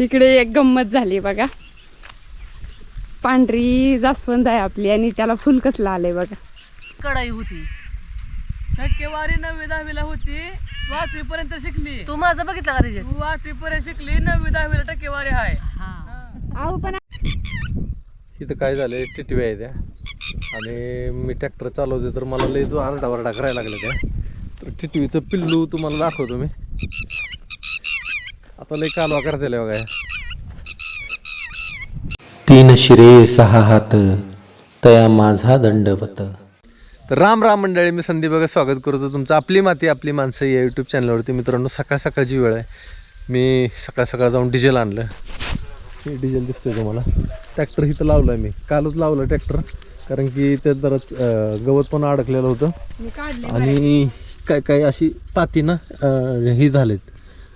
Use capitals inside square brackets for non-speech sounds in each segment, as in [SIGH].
इकडे एक गंमत झाली बघा. पांढरी जास्वंद आहे आपली आणि त्याला फुल कसलं आलंय बघा. कडाई होती. टक्केवारी नववी दहावीला होती. आठवी पर्यंत शिकली. तू माझं बघितलं का रिजल्ट तू आठवी पर्यंत शिकली. नववी दहावीला टक्केवारी आहे. अहो पण इथं काय झालं टिटवी आहे त्या. आणि मी ट्रॅक्टर चालवते तर मला लय जो आरडावरडा करायला लागला त्या. तर टिटवीचं पिल्लू तुम्हाला दाखवतो मी. आता लय कालवा करते बघा. तीन शिरे सहा हात तया माझा दंडवत. तर राम राम मंडळी मी संदीप बघा स्वागत करतो तुमचं आपली माती आपली माणसं या यूट्यूब चॅनलवरती मित्रांनो सकाळ सकाळची वेळ आहे. मी सकाळ सकाळ जाऊन डिझेल आणलं. हे डिझेल दिसतोय तुम्हाला. ट्रॅक्टर इथं लावलं आहे मी. कालच लावलं ट्रॅक्टर कारण की त्यात जराच गवत पण अडकलेलं होतं. मी काढले आणि काय काय अशी पाती ना ही झालेत.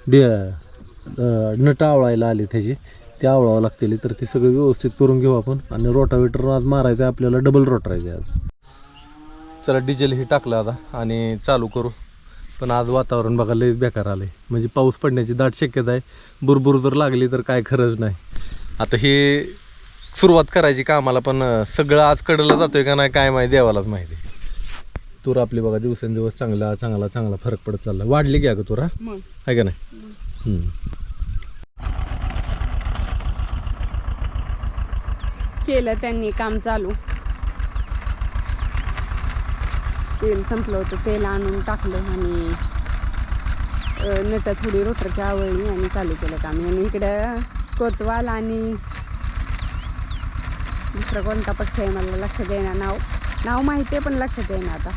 डे नटं आवळायला आली त्याची. ते आवळावं लागतील तर ते सगळं व्यवस्थित करून घेऊ आपण. आणि रोटावेटर आज मारायचं आहे आपल्याला डबल रोटरायचं आहे आज. चला डिझेल ही टाकलं आता आणि चालू करू. पण आज वातावरण बघा लय बेकार आलंय. म्हणजे पाऊस पडण्याची दाट शक्यता आहे. बुरबुर जर लागली तर काय खरंच नाही. आता हे सुरुवात करायची कामाला पण सगळं आज कडलं जातोय का नाही काय माहिती देवालाच माहिती. तूर आपली बघा दिवसेंदिवस चांगला चांगला चांगला फरक पडत चालला. वाढली की अगं तुरा मग. आहे का नाही. केलं त्यांनी काम चालू. तेल संपलं होतं तेल आणून टाकलं आणि नटं नट थोडी रोटरची आवळली आणि चालू केलं काम. आणि इकडं कोतवाल आणि दुसरा कोणता पक्ष आहे मला लक्षात येणार नाव नाव माहिती आहे पण लक्षात येईना आता.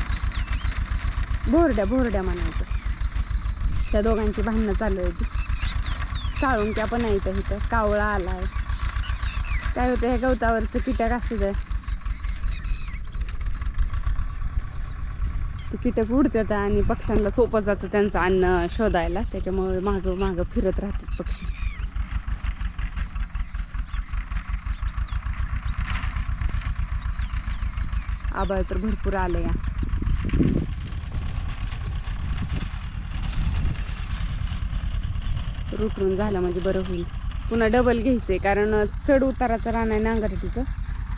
भोरड्या भोरड्या म्हणायचं. त्या दोघांची भांडणं चालू होती. साळून त्या पण आहे इथं. इथं कावळा आला आहे काय होतं ह्या गवतावरचं कीटक असतं ते ते कीटक उडतात आणि पक्ष्यांना सोपं जातं त्यांचं अन्न शोधायला. त्याच्यामुळे मागं मागं फिरत राहतात पक्षी. आबाळ तर भरपूर आलं या रुटरून झालं म्हणजे बरं होईल. पुन्हा डबल घ्यायचंय कारण चढ उताराचं रान आहे नांगरटीचं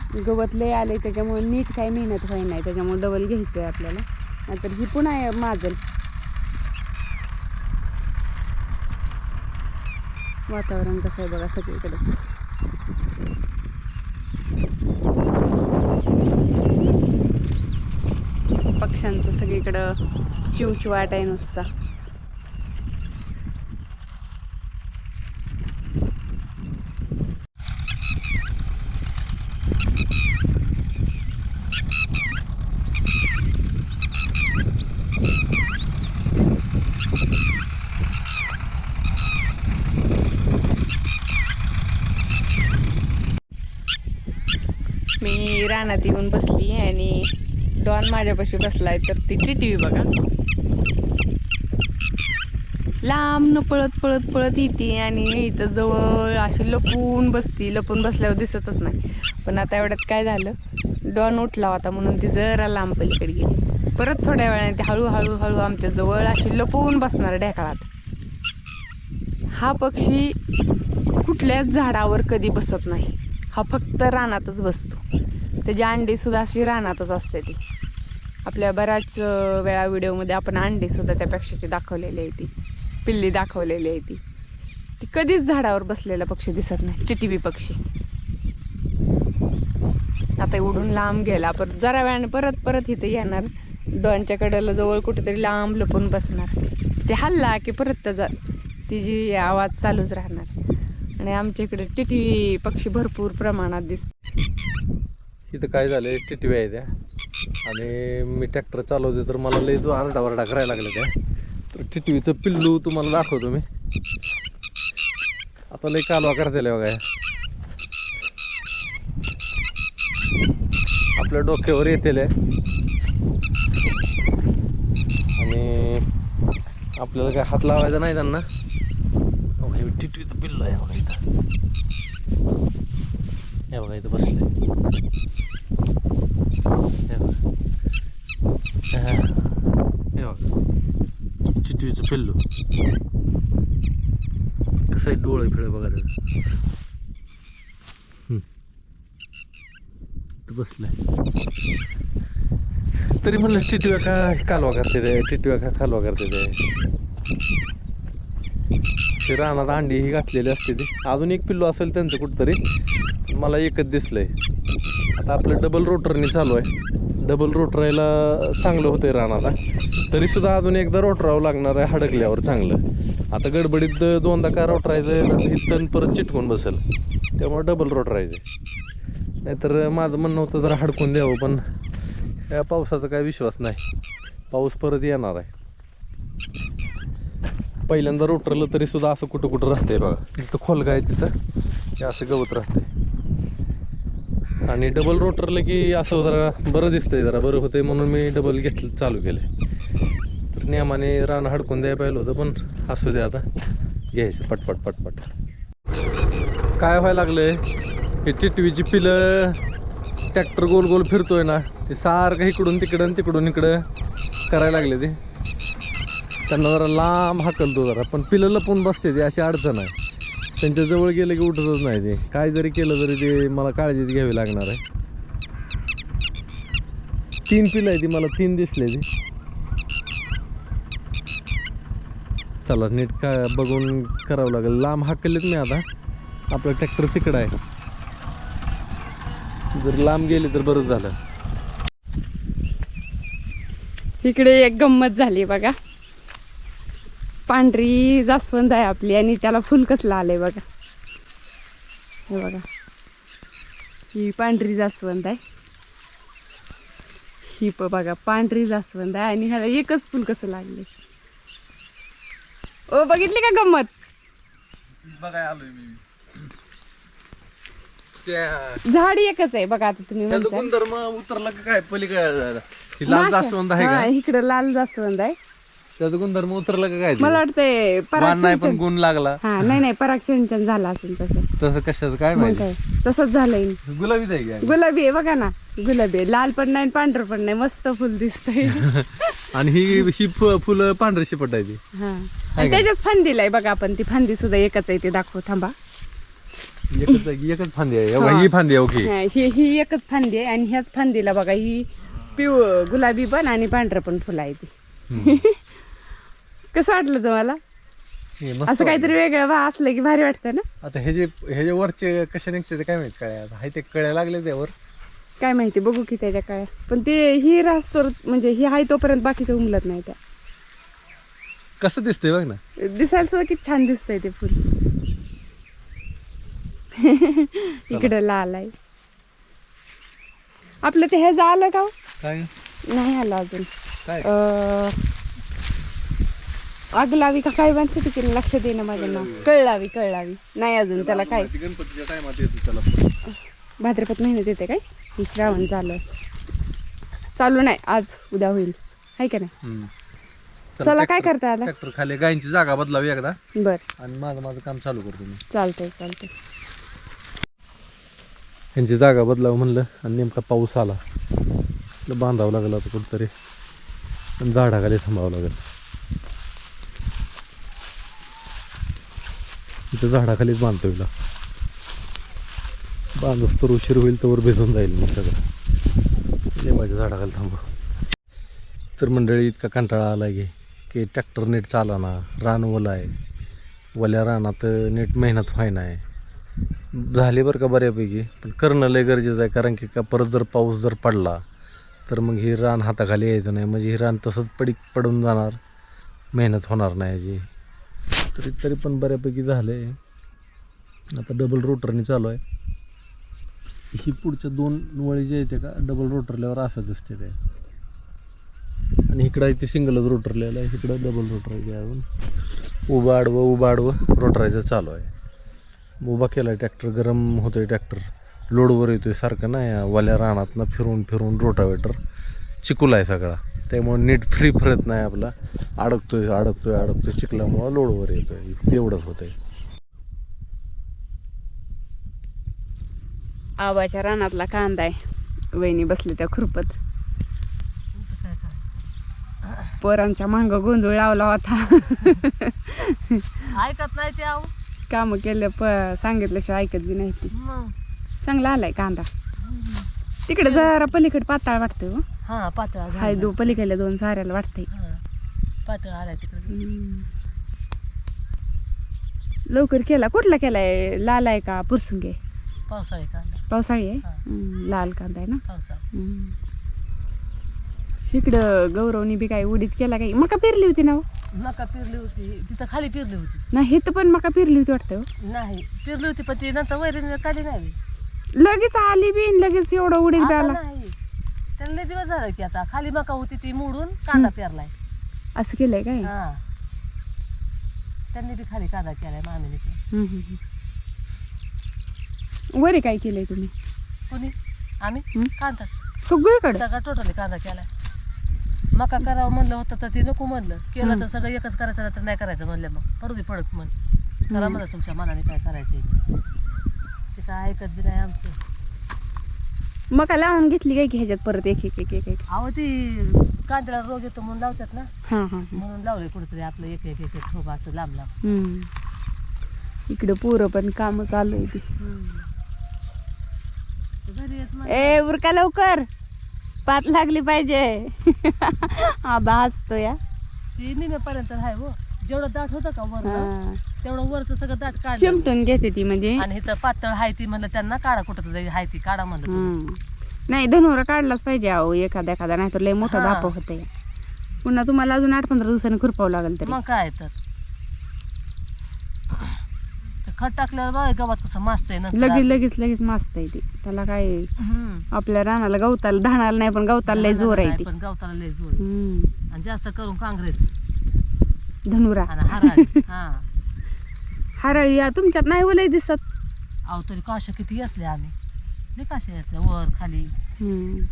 गवत लय आले त्याच्यामुळे नीट काही मेहनत व्हाय नाही त्याच्यामुळे डबल घ्यायचं आहे आपल्याला. नाहीतर ही पुन्हा आहे माजल. वातावरण कसं आहे बघा सगळीकडे. पक्ष्यांचं सगळीकडं चिवचिवाट आहे नुसता मी रानात येऊन बसली आणि डॉन माझ्यापाशी बसलाय तर ती टी व्ही बघा. लांब न पळत पळत पळत येते आणि इथं जवळ अशी लपून बसती. लपून बसल्यावर दिसतच नाही. पण आता एवढ्यात काय झालं? डॉन उठला होता म्हणून ती जरा लांब पलीकडे गेली. परत थोड्या वेळाने ती हळूहळू हळू आमच्या जवळ अशी लपवून बसणार ढेकळात. हा पक्षी कुठल्याच झाडावर कधी बसत नाही. हा फक्त रानातच बसतो. त्याची अंडी सुद्धा अशी रानातच असते ती. आपल्या बऱ्याच वेळा व्हिडिओमध्ये आपण अंडी सुद्धा त्यापेक्षाची दाखवलेली आहे ती. पिल्ली दाखवलेली आहे ती. ती कधीच झाडावर बसलेला पक्षी दिसत नाही. टिटिबी पक्षी. आता उडून लांब गेला परत जरा वेळाने परत परत इथे येणार. डोळ्यांच्या कडेला जवळ कुठेतरी लांब लपून बसणार. ते हल्ला की परत त्याचा तिची आवाज चालूच राहणार. आणि आमच्या इकडे टिटी पक्षी भरपूर प्रमाणात दिसतात. इथं काय झालं टिटवी आहे त्या. आणि मी ट्रॅक्टर चालवते तर मला लय जो आरडावरडा करायला लागला त्या. तर टी टी व्हीचं पिल्लू तुम्हाला दाखवतो मी. आता लय कालवा करता बघा आपल्या डोक्यावर येतेल आणि आपल्याला काय हात लावायचा नाही त्यांना. टी हे पिल्लू आहे बघा इथं. हे बघा इथं बसलंय हे बघा हे बघा चिटवीचं पिल्लू कसं आहे डोळे फिळ बघा त्याचं हम्म. बसलाय तरी म्हणलं चिटव्या का कालवा करते ते टिटव्या का कालवा करते ते ते रानात अंडी ही घातलेली असते ती. अजून एक पिल्लू असेल त्यांचं कुठंतरी. मला एकच दिसलंय. आता आपलं डबल रोटरने चालू आहे. डबल रोटरायला चांगलं होतंय रानाला तरी सुद्धा अजून एकदा रोटरावं लागणार आहे हडकल्यावर चांगलं. आता गडबडीत दोनदा का रोटरायचं इथं परत चिटकून बसेल. त्यामुळे डबल रोटरायचं नाहीतर माझं म्हणणं होतं जरा हडकून द्यावं पण या पावसाचा काय विश्वास नाही. पाऊस परत येणार आहे. पहिल्यांदा रोटरलं तरी सुद्धा असं कुठं कुठं राहतंय बघा. तिथं खोलगा आहे तिथं. हे असं गवत राहतंय. आणि डबल रोटरलं की असं जरा बरं दिसतंय जरा बरं होतंय म्हणून मी डबल घेतलं चालू केलंय. तर नियमाने रान हडकून द्यायला पाहिलं होतं पण असू दे आता. घ्यायचं पटपट पटपट. काय व्हायला लागलंय? हे टिटवीची पिलं ट्रॅक्टर गोल गोल फिरतोय ना ते सारखं इकडून तिकडं आणि तिकडून इकडं करायला लागले ते. त्यांना जरा लांब हाकलतो जरा पण पिलं लपून बसते ते अशी अडचण आहे. त्यांच्या जवळ गेलं की उठतच नाही ते. काय जरी केलं तरी ते मला काळजीत घ्यावी लागणार आहे. तीन पिलं आहे ती मला तीन दिसले ती. चला नीट का बघून करावं लागेल. लांब हाकलेत मी आता. आपलं ट्रॅक्टर तिकडं आहे. जर लांब गेले तर बरंच झालं. इकडे एक गंमत झाली बघा. पांढरी जास्वंद आहे आपली आणि त्याला फुल कसलं आलंय बघा. हे बघा. ही पांढरी जास्वंद आहे. ही प बघा पांढरी जास्वंद आहे आणि ह्याला एकच फुल कसं लागले ओ बघितली का गंमत? बघाय आलोय मी. झाड एकच आहे बघा आता तुम्ही. गुणधर्म उतरला काय? पलीकडे ही लाल. जास्वंद आहे हा, इकडं लाल जास्वंद आहे. त्याचं गुणधर्म उतरला का काय ते? मला वाटतंय मान नाही पण पराग गुण लागला. हा नाही नाही पराग सिंचन झालं असेल तसं. तसं कशाचं? काय मग माहिती? काय? तसंच झालंय. गुलाबीच आहे काय? गुलाबी आहे बघा ना. गुलाबी आहे. लाल पण नाही पांढरं पण नाही. मस्त फुल दिसतंय. [LAUGHS] आणि ही ही फु- फुलं पांढरी शिपट आहे ती हा आणि त्याच्याच फांदीला आहे बघा आपण. ती फांदी सुद्धा एकच आहे ते दाखवू थांबा. एकच आहे- एकच फांदी आहे? हा. ही. फांदी आहे ओके. हा, ही ही एकच फांदी आहे आणि ह्याच फांदीला बघा ही पिव गुलाबी पण आणि पांढरं पण फुलं आहे ती [LAUGHS] कसं वाटलं तुम्हाला? हे मस्त असं काहीतरी वेगळं वा असलं की भारी वाटतं ना? आता हे जे हे जे वरचे कसे निघते ते काय माहीत काय आता हाय ते कळ्या लागले त्यावर. काय माहिती बघू की त्याच्या काय. पण ते ही रास्तोर म्हणजे ही आहे तोपर्यंत बाकीचं उमलत नाही त्या. कसं दिसतंय बघ ना. दिसायला सुद्धा किती छान दिसतंय ते फुल. इकडं लाल आहे. आपलं ते ह्याचं आलं का हो? काय? नाही आलं अजून. काय? अं, आग लावी का काय म्हणते तिकडे लक्षात येणं माझं नाव कळलावी कळलावी. नाही अजून त्याला काय? गणपतीच्या टायमात येतो त्याला भाद्रपद महिन्यात येते काय? ही श्रावण आहे. चालू नाही आज उद्या होईल. आहे का नाही? चला काय करता आता? ट्रॅक्टर खाली गायींची जागा बदलावी एकदा. बर. आणि माझं माझं काम चालू करतो मी. चालतंय चालतंय. यांची जागा बदलावं म्हणलं आणि नेमका पाऊस आला. बांधावं लागलं आता कुठंतरी. आणि झाडाखाली थांबावं लागेल. तिथं झाडाखालीच बांधतो हिला बांधच तर उशीर होईल तर भिजून जाईल मग सगळं. माझ्या झाडाखाली थांबू. तर मंडळी इतका कंटाळा आला की की ट्रॅक्टर नीट चालाना रान ओला आहे ओल्या रानात नीट मेहनत व्हायना आहे झाली बरं का बऱ्यापैकी पण करणं लय गरजेचं आहे कारण की का परत जर पाऊस जर पडला तर मग ही रान हाताखाली यायचं नाही. म्हणजे ही रान तसंच पडी पडून जाणार मेहनत होणार नाही याची. तरी तरी पण बऱ्यापैकी झालं आहे आता डबल रोटरने चालू आहे. ही पुढच्या दोन वळी जे येते का डबल रोटरल्यावर असं दिसते ते आणि इकडं आहे ते सिंगलच रोटरलेलं आहे. इकडं डबल रोटरून आहे ते अजून. उभं आडवं उभं आडवं रोटरायचं चालू आहे. उभा केला आहे ट्रॅक्टर गरम होतोय ट्रॅक्टर लोडवर येतोय सारखं नाही वाल्या रानातनं फिरून फिरून रोटावेटर चिकूल आहे सगळा. त्यामुळे नीट फ्री फिरत नाही आपला. अडकतोय अडकतोय अडकतोय. चिखलामुळं लोडवर येतोय. एवढंच होतंय. आबाच्या रानातला कांदा आहे. वहिनी बसली त्या खुरपत. पोरांच्या मांग गोंधळ लावला होता. ऐकत नाही ते आहो. काम केलं प सांगितल्याशिवाय ऐकत बी नाही ती. चांगला आलाय कांदा. तिकडे जरा पलीकडे पाताळ वाटतंय हो पातळ. हाय दो पलीकडल्या दोन साऱ्याला वाटतंय. पातळ आलाय तिकडे. लवकर केला कुठला केलाय लाल आहे का पुरसुंगे पावसाळी कांदा पावसाळी आहे. हम्म, लाल कांदा आहे ना पावसाळी हम्म. इकडं गौरवनी बी काय उडीत केला काही मका पेरली होती ना हो? मका पेरली होती तिथं खाली पेरली होती नाही हे तर पण मका पेरली होती वाटतं हो. नाही पेरली होती पण ती नंतर वैरण काढली नाही लगेच आली बी आणि लगेच एवढं उडीत बी आता आला नाही लय दिवस झाला की आता. खाली मका होती ती मोडून कांदा पेरलाय. असं केलंय काय? हा. त्यांनी बी खाली कांदा केलाय मामीने. हम्म, हम्म, हम्म. वरे काय केलंय तुम्ही? कोणी? आम्ही? कांदा. सगळीकडे? सगळा टोटली कांदा केलाय. मका करावं म्हणलं होतं तर ते नको म्हणलं. केलं तर सगळं एकच करायचं नाही तर नाही करायचं म्हणलं मग. पडू दे पडत म्हण करा म्हणलं तुमच्या मनाने काय करायचं ते काय ऐकत बी नाही आमचं. मका लावून घेतली काय की ह्याच्यात परत एक एक एक एक एक? अहो ती कांद्याला रोग येतो म्हणून लावतात ना. हां हां हां. म्हणून लावले कुठेतरी आपलं एक एक एक एक ठोबा असं लांब लांब. हम्म. इकडं पोरं पण काम चालू आहे ती. घरी येत मग ए उरका लवकर. पात लागली पाहिजे. आबा हसतो या ती निम्यापर्यंत आहे हो. जेवढं दाट होतं का वर हा. तेवढं वरचं सगळं दाट काढलं चिमटून घेते ती म्हणजे आणि इथं पातळ हाय ती म्हणलं त्यांना काढा कुठं तरी हाय ती काढा म्हणलं तुम्ही. हम्म. नाही धनुरा काढलाच पाहिजे अहो एखादा एखादा नाही तर लय मोठा हा. धाप होते पुन्हा तुम्हाला अजून आठ पंधरा दिवसांनी खुरपावं लागेल तरी मग काय तर ते खत टाकल्यावर बघ गवत कसं मस्त आहे नंतर लगेच असं. लगेच लगेच मस्त आहे ती त्याला काय हम्म. आपल्या रानाला गवताला धानाला नाही पण गवताला लय जोर आहे ती पण गवताला लय जोर आहे. हम्म. आणि जास्त करून काँग्रेस धनुरा आणि हराळी हा हरळी या तुमच्यात नाही ओलय दिसत. अहो तरी काशा किती असले आम्ही? लय काशा असल्या वर खाली. हम्म.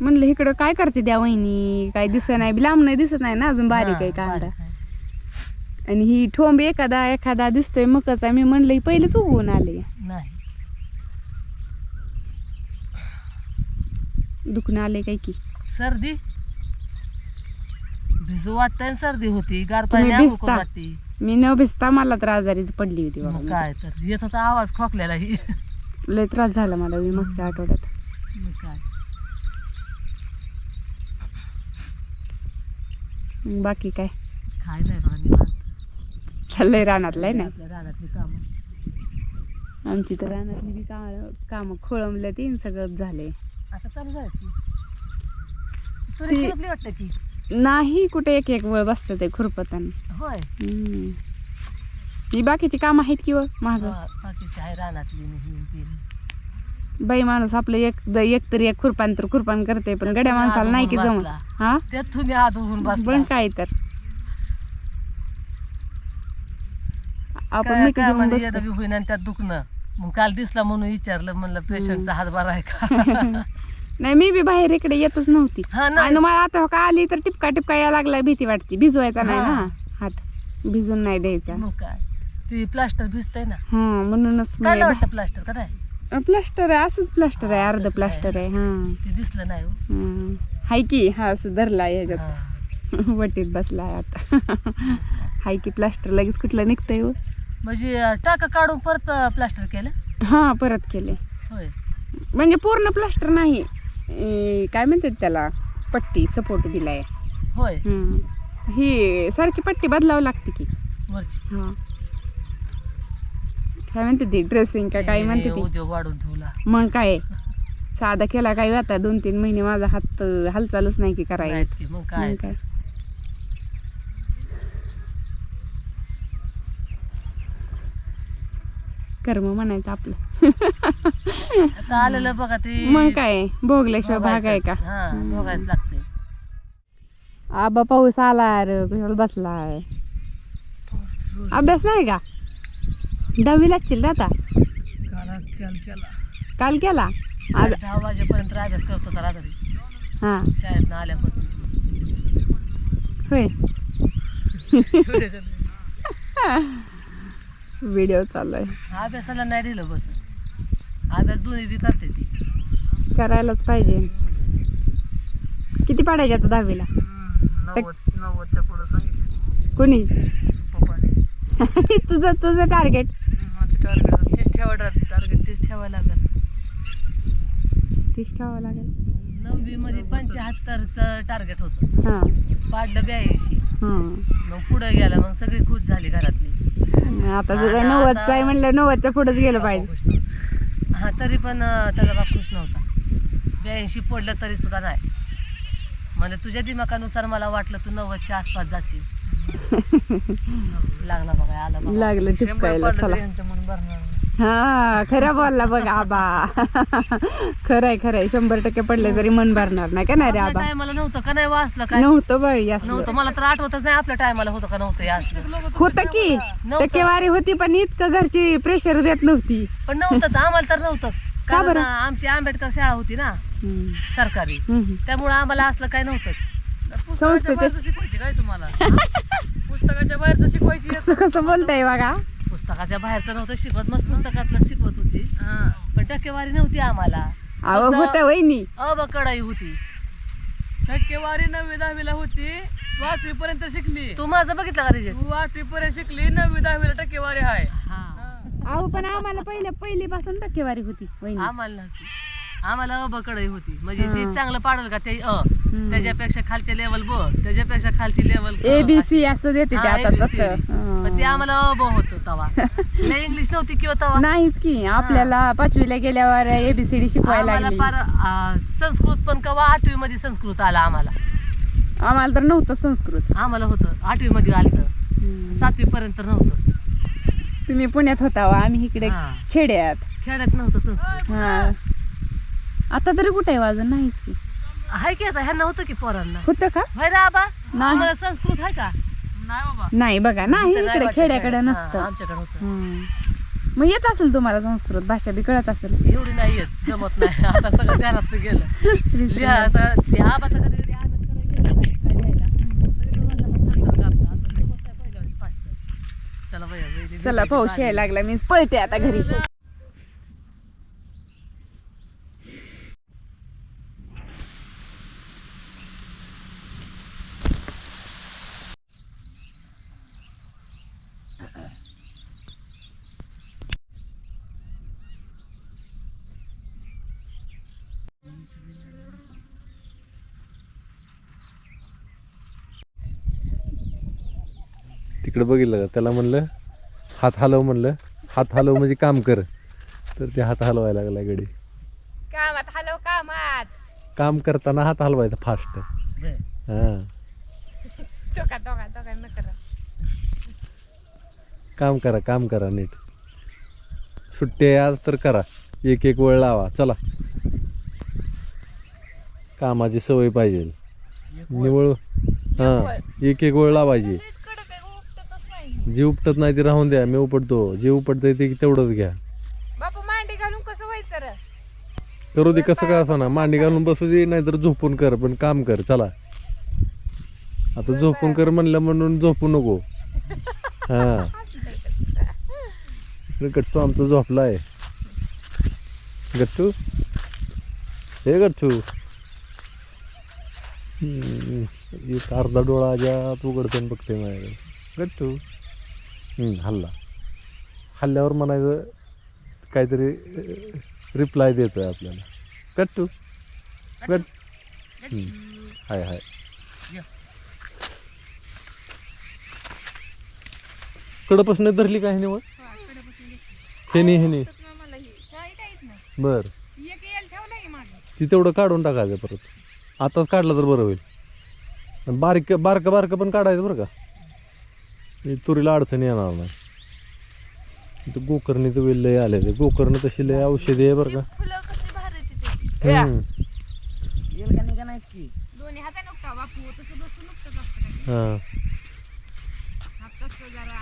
म्हणलं इकडं काय करते द्या वहिनी? काय दिसत नाही लांब नाही दिसत नाही ना अजून बारीक आहे हा, कांदा. बारीक आहे. आणि ही ठोंब एखादा एखादा दिसतोय मकाचा मी म्हणलं ही पहिलेच उगवून आले. नाही. दुखणं आले काय की. सर्दी? भिजू वाटतंय सर्दी होती. गार तुम्ही पाणी भिजता? वाटते मी न भिजता मला तर आजारीच पडली होती मग बघा काय तर. येत होता आवाज खोकल्याला ही लय त्रास झाला मला मी मागच्या आठवड्यात. मग काय? मग बाकी काय? काय नाही बघा निवांत. चाललंय रानातलं आहे ना? आपल्या रानातली कामं. आमची तर रानातली बी काम कामं खोळंबल्या तीन सगळं झाले आता चालू जायची तुरी ती- खुरपली वाटतं की नाही कुठे एक एक वेळ बसतं ते खुरपताना. होय. हम्म. ही बाकीची काम आहेत किंवा माझं हा, बाकीची आहे रानातली आणि ही ती. बाई माणूस आपलं एक एक तरी एक खुरपान तर खुरपान करते पण गड्या माणसाला नाही की बसला. हा? त्यात तुम्ही आत बसला. पण काय तर. आपण काय मिठी काय घेऊन म्हणजे बसतो. येणं बी होईना आणि त्यात दुखणं. मग काल दिसला म्हणून विचारलं म्हणलं पेशंटचा हात बरा आहे का? [LAUGHS] नाही मी बी बाहेर इकडे येतच नव्हती. हा नाही आणि मला आता हो का आली तर टिपका टिपका यायला लागलाय भीती वाटते. भिजवायचा नाही हा. ना हात भिजून नाही द्यायचा. मग काय? ती प्लास्टर भिजतंय ना. हा म्हणूनच वाटतं प्लास्टर? का नाही प्लास्टर आहे असंच प्लास्टर आहे अर्ध तसंच प्लास्टर आहे हा. ते दिसलं नाही हो. हाय की हा असं धरला ह्याच्यात. हा. [LAUGHS] वटीत बसलाय आता. [LAUGHS] हाय की प्लास्टर लगेच कुठलं निघतंय हो. म्हणजे टाका काढून परत प्लास्टर केलं? हा परत केले. होय. म्हणजे पूर्ण प्लास्टर नाही. काय म्हणतात त्याला? पट्टी सपोर्ट दिलाय. होय. हं. ही सारखी पट्टी बदलावं लागते की. वरची. हा. काय म्हणते ती? ड्रेसिंग का काय म्हणते ती? उद्योग वाढून ठेवला. मग काय? साधा केला काय आता? दोन तीन महिने माझा हात अं, हालचालच नाही की करायला. नाहीच की मग काय? मग काय? कर्म म्हणायचं आपलं. आता आलेलं बघा ते मग काय भोगल्याशिवाय भाग आहे का? हा बघायच लागते आबा पाऊस आला रे कशाला बसलाय? अभ्यास नाही का? दहावीला असशील ना आता? काल केला आज दहा वाजेपर्यंत अभ्यास करत रात्री. हा. शाळेत आल्यापासून. होय. [LAUGHS] [LAUGHS] व्हिडिओ चालू आहे अभ्यासाला नाही दिलं बस. अभ्यास दोन्ही बी करते ती. करायलाच पाहिजे. किती पाडायचे आता दहावीला? नव्वद नव्वदच्या पुढे सांगितले. कोणी? पप्पाने. [LAUGHS] तुझं तुझं टार्गेट माझं टार्गेट तीच ठेवा टार्गेट तीच ठेवायला लागेल. तीच ठेवावं लागेल. नववी मध्ये पंच्याहत्तरचं टार्गेट होतं. हां. पाडलं ब्याऐंशी. हां. मग पुढे गेलं मग सगळी खुश झाली घरातली. आता सगळं नव्वदचं आहे म्हणलं नव्वदच्या पुढेच गेलं पाहिजे. हा तरी पण अं, त्याचा बाप खुश नव्हता. ब्याऐंशी पडलं तरी सुद्धा नाही. म्हणजे तुझ्या दिमाखानुसार मला वाटलं तू नव्वदच्या आसपास जाशील. [LAUGHS] लागला बघा आला बघा. लागलं शंभर टिपकायला पडलं चला तरी यांचं मन भरणार नाही. हा खरं बोलला बघ आबा. खरंय खरंय. शंभर टक्के पडले तरी मन भरणार नाही का नाही रे आबा? टायमाला नव्हतं का नाही वाचलं काय? नव्हतं बाई असलं. नव्हतं. मला तर आठवतच नाही आपल्या टायमाला होतं का नव्हतं हे असलं. होतं की. टक्केवारी होती पण इतकं घरची प्रेशर देत नव्हती. पण नव्हतंच आम्हाला तर नव्हतंच. का कारण बरं? आमची आंबेडकर शाळा होती ना हम्म. सरकारी. हम्म. त्यामुळे आम्हाला असलं काय नव्हतंच. बाहेरचं शिकवायची काय तुम्हाला? पुस्तकाच्या बाहेरचं शिकवायची असं कसं बोलताय बघा. पुस्तकाच्या बाहेरचं नव्हतं शिकवत मग पुस्तकातलं शिकवत होती. हा. पण टक्केवारी नव्हती आम्हाला. अहो होतं वहिनी. अबकडाई होती. टक्केवारी नववी दहावीला होती. आठवी पर्यंत शिकली. तू माझं बघितलं का रिजेक्ट तू आठवी पर्यंत शिकली नववी दहावीला टक्केवारी आहे. हा. अहो पण आम्हाला पहिल्या पहिलीपासून टक्केवारी होती वहिनी. आम्हाला नव्हती. आम्हाला अबकडाई होती. म्हणजे जे. चांगलं पाडल का ते अ. त्याच्यापेक्षा खालचे लेवल ब त्याच्यापेक्षा खालची लेवल ए बी सी असं देते ते आता ABCD. तसं. पण ते. आम्हाला अ ब होतं तवा. [LAUGHS] लय इंग्लिश नव्हती किंवा तवा. नाहीच की आपल्याला पाचवीला गेल्यावर एबीसीडी शिकवायला आम्हाला फार संस्कृत पण कवा आठवी मध्ये संस्कृत आला आम्हाला. आम्हाला तर नव्हतं संस्कृत. आम्हाला होतं. आठवी मध्ये आलं सातवी पर्यंत नव्हतं. तुम्ही पुण्यात होता आम्ही इकडे. खेड्यात. खेड्यात नव्हतं संस्कृत. आता तरी कुठे वाजून? नाहीच की. आहे की आता? ह्या नव्हतं की पोरांना. होतं का? होय ना आबा? नाही. आम्हाला संस्कृत आहे का? नाही बाबा. नाही बघा नाही इथं इकडे वाटत खेड्याकडे. नसतं. आमच्याकडे होतं. हम्म. मग येत असेल तुम्हाला संस्कृत भाषा बी कळत असेल. एवढी नाही येत जमत नाही. [LAUGHS] आता सगळं ध्यानात गेलं. लिहा आता ते आबाचा कधी कधी अभ्यास करायला गेला नाही, काय लिहायला. तरी पण म्हणलं थरथर कापतं. असं जमत नाही पहिल्या वेळेस फास्ट. चला बया, चला पाऊस. यायला लागला मी पळते आता घरी. तिकडे बघितलं का? त्याला म्हणलं हात हलव म्हणलं. हात हलव म्हणजे काम कर. तर ते हात हलवायला लागला गडी. कामात हॅलो कामात. काम करताना हात हलवायचा फास्ट हां. टोका टोका टोका न करा. काम करा काम करा नीट. सुट्टी आज तर करा. एक एक वेळ लावा. चला. कामाची सवय पाहिजे. निवळ. हां. एक एक वेळ लावायची. जी उपटत नाही ते राहून द्या मी उपटतो. जे उपटतंय ते तेवढंच घ्या. बापू मांडी घालून कसं व्हायचं रे करू दे कसं काय असं ना. मांडी घालून बसू दे नाहीतर झोपून कर पण काम कर चला. आता झोपून कर म्हणलं म्हणून झोपू नको. हा. इकडे गट्टू आमचा झोपला आहे गट्टू? हे गट्टू. हम्म, एक अर्धा डोळा ज्यात उघडतो आणि बघते माझ्याकडे. गट्टू? हल्ला. हल्ल्यावर म्हणायचं काहीतरी रिप्लाय देतोय आपल्याला. गट्टू गट हम्म, हाय हाय. कडपासून धरली काय निवड हेनी हेनी. बर. ती तेवढं काढून टाकायचं परत. आताच काढलं तर बरं होईल. बारीक बारकं बारकं पण काढायचं बरं का? हे तुरीला अडचण येणार नाही. इथं गोकर्णीचं वेल लय आले ते गोकर्ण तशी लय औषधी आहे बरं का. हम्म. दोन्ही हाता नुकता. बापू तसं बसून नुकतंच असतं हा. तसं जरा.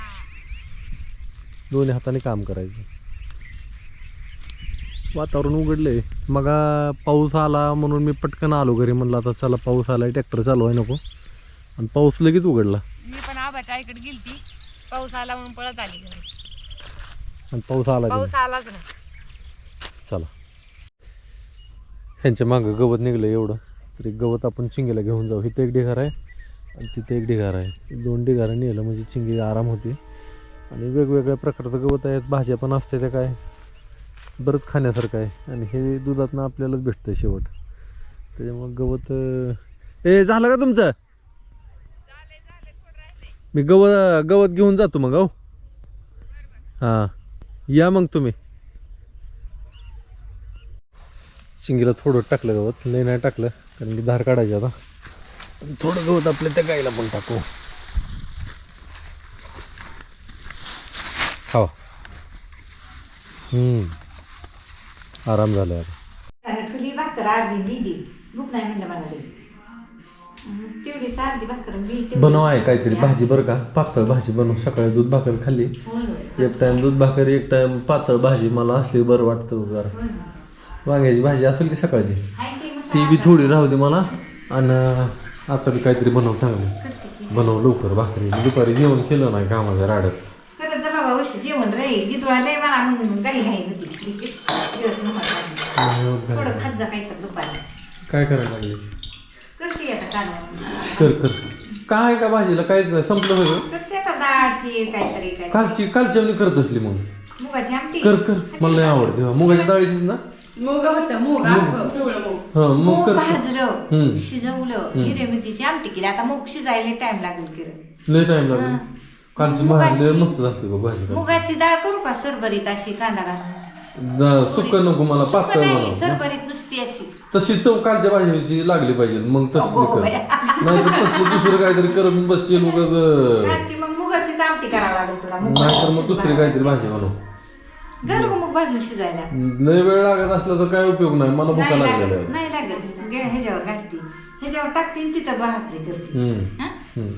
दोन्ही हाताने काम करायचं. वातावरण उघडलंय. मग पाऊस आला म्हणून मी पटकन आलो घरी. म्हणलं आता चला पाऊस आलाय ट्रॅक्टर चालू आहे नको. आणि पाऊस लगेच उघडला. मी पण आबाच्या आईकडे गेलती. पाऊस आला म्हणून पळत आली घरी. आणि पाऊस आला की? पाऊस आलाच नाही. नाही. चला. ह्यांच्या मागं गवत निघलं एवढं. तरी गवत आपण चिंगेला घेऊन जाऊ. इथं एक ढेकर आहे आणि तिथे एक ढिगारा आहे. दोन ढिगारा नेलं म्हणजे चिंगी आराम होते. आणि वेगवेगळ्या प्रकारचं गवत आहेत. भाज्या पण असते त्या काय? बरंच खाण्यासारखं आहे. आणि हे दुधातनं आपल्यालाच भेटतं शेवट. त्याच्यामुळं गवत अं, ए झालं का तुमचं? मी गवत गवत घेऊन जातो मग अहो हां. या मग तुम्ही. चिंगीला थोडं टाकलं गवत. लय नाही टाकलं कारण की धार काढायची आता. थोडं गवत आपल्या त्या गाईला पण टाकू. हो. हम्म. आराम झाला आता. भाकर मी तेवढी- बनव आहे काहीतरी भाजी बरं का? पातळ भाजी बनव. सकाळी दूध भाकर खाल्ली. होय, होय. एक टाइम दूध भाकर एक टाइम पातळ भाजी. मला असली बरं वाटतं जरा होय, होय. वांग्याची भाजी असेल की सकाळची? हाय ते बी थोडी राहू दे मला. आणि आता बी काहीतरी बनव चांगलं. बनव लवकर भाकरी. मी दुपारी जेवण केलं नाही कामाच्या राड्यात. करत जा बाबा उशी जेवण रे. गितळा लय मला म्हणून गाई घाई होती दिवस नव्हता थोडं खात जा काही तर दुपारी. काय करायला लागले? कर कर. काय का भाजीला? नाही संपलं सगळं? काहीतरी काय कालची कालची आम्ही करत असली मग. मुगाची आमटी. कर कर. मला नाही आवडते. हा, मुगाच्या डाळीचीच ना? मूग होतं मूग आखं, पिवळं मूग. हा मग मूग कर. भाजलं. शिजवलं हिरव्या मिरचीची आमटी केली. आता मूग शिजायला टाइम लागेल किरण लय टाइम लागेल. कालची भाजी लय मुगाची- मस्त लागते बघ भाजी. मुगाची डाळ करू का सरभरीत अशी कांदा घालून? सुक्क नको मला सुकं पातळ नाही सरभरीत नुसती अशी. तशी चव कालच्या भाजीची लागली पाहिजे मग तसली अगो कर बाया. नाही तर तसलं दुसरं काहीतरी करत बसशील उगाच. कालची मग मुगाची आमटी करावं लागेल तुला नाही तर मग दुसरी काहीतरी भाजी मूग भाजून शिजायला. लय वेळ लागत असला तर काय उपयोग नाही मला भुका नाही लागलेल्या लागत आहेत. नाही लागत. गे- ह्याच्यावर घालते ह्याच्यावर टाकते आणि तिथं भाकरी करते. हम्म. हा? हम्म.